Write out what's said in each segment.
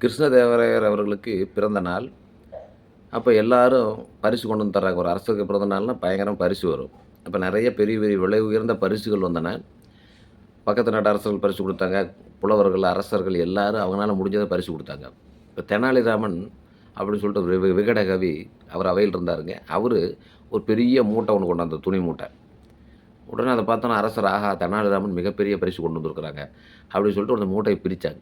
கிருஷ்ணதேவராயர் அவர்களுக்கு பிறந்த நாள். அப்போ எல்லாரும் பரிசு கொண்டு வந்து தர்றாங்க. ஒரு அரசருக்கு பிறந்த நாள்னால் பயங்கரம் பரிசு வரும். அப்போ நிறைய பெரிய பெரிய விலை உயர்ந்த பரிசுகள் வந்தன பக்கத்து நாட்டு அரசர்கள் பரிசு கொடுத்தாங்க. புலவர்கள் அரசர்கள் எல்லாரும் அவங்களால முடிஞ்சதை பரிசு கொடுத்தாங்க. இப்போ தெனாலிராமன் அப்படின்னு சொல்லிட்டு ஒரு வி- விகட கவி அவர் அவையில் இருந்தாருங்க. அவர் ஒரு பெரிய மூட்டை ஒன்று கொண்டாந்த துணி மூட்டை. உடனே அதை பார்த்தோன்னா அரசர் ஆஹா தெனாலிராமன் மிகப்பெரிய பரிசு கொண்டு வந்திருக்கிறாங்க. அப்படின்னு சொல்லிட்டு அந்த மூட்டையை பிரித்தாங்க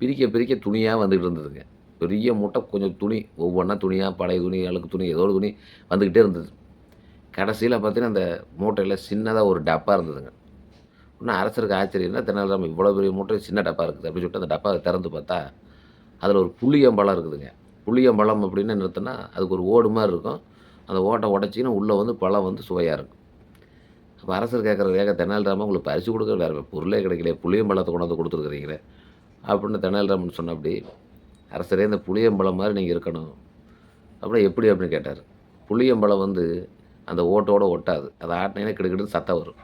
பிரிக்க பிரிக்க துணியாக வந்துக்கிட்டு இருந்ததுங்க. பெரிய மூட்டை கொஞ்சம் துணி ஒவ்வொன்றா துணியாக பழைய துணி அழுக்கு துணி ஏதோ ஒரு துணி வந்துக்கிட்டே இருந்தது. கடைசியில் பார்த்தீங்கன்னா அந்த மூட்டையில் சின்னதாக ஒரு டப்பா இருந்ததுங்க. இன்னும் அரசருக்கு ஆச்சரியம்னா தெனாலிராம இவ்வளோ பெரிய மூட்டை சின்ன டப்பா இருக்குது அப்படின்னு சொல்லிட்டு அந்த டப்பாவை திறந்து பார்த்தா அதில் ஒரு புளியம்பழம் இருக்குதுங்க. புளியம்பழம் அப்படின்னு நிறுத்தினா அதுக்கு ஒரு ஓடு மாதிரி இருக்கும். அந்த ஓட்டை உடச்சிங்கன்னா உள்ளே வந்து பழம் வந்து சுவையாக இருக்கும். அப்போ அரசர் கேட்குற வேக தெனாலிராமன் உங்களுக்கு பரிசு கொடுக்க வேறு பொருளே கிடைக்கல புளியம்பழத்தை கொண்டு வந்து கொடுத்துருக்குறீங்களே. அப்படின்னு தெனாலிராமன் சொன்னபடி அரசரே இந்த புளியம்பழம் மாதிரி நீங்கள் இருக்கணும். அப்புறம் எப்படி அப்படின்னு கேட்டார். புளியம்பழம் வந்து அந்த ஓட்டோட ஒட்டாது. அதை ஆட்டினீங்கன்னா கிடுக்கிட்டு சத்தம் வரும்.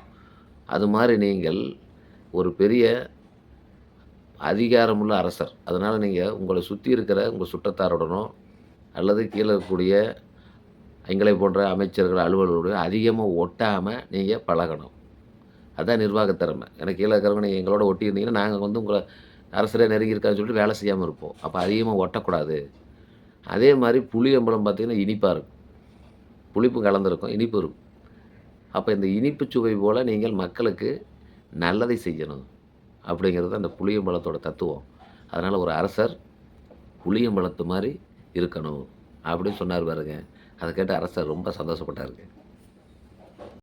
அது மாதிரி நீங்கள் ஒரு பெரிய அதிகாரமுள்ள அரசர். அதனால் நீங்கள் உங்களை சுற்றி இருக்கிற உங்கள் சுற்றத்தாருடனோ அல்லது கீழே இருக்கக்கூடிய எங்களை போன்ற அமைச்சர்கள் அலுவலர்களுடைய அதிகமாக ஒட்டாமல் நீங்கள் பழகணும். அதுதான் நிர்வாகத் திறமை. எனக்கு கீழே இருக்கிறவங்க நீங்கள் எங்களோட ஒட்டி இருந்தீங்கன்னா நாங்கள் வந்து உங்களை அரசரே நெருங்கி இருக்கான்னு சொல்லிட்டு வேலை செய்யாமல் இருப்போம். அப்போ அதிகமாக ஒட்டக்கூடாது. அதே மாதிரி புளியம்பழம் பார்த்திங்கன்னா இனிப்பாக இருக்கும். புளிப்பு கலந்துருக்கும் இனிப்பு இருக்கும். அப்போ இந்த இனிப்பு சுவை போல் நீங்கள் மக்களுக்கு நல்லதை செய்யணும் அப்படிங்கிறது அந்த புளியம்பழத்தோட தத்துவம். அதனால் ஒரு அரசர் புளியம்பழத்து மாதிரி இருக்கணும் அப்படின்னு சொன்னார் பாருங்க. அதை கேட்டு அரசர் ரொம்ப சந்தோஷப்பட்டாருங்க.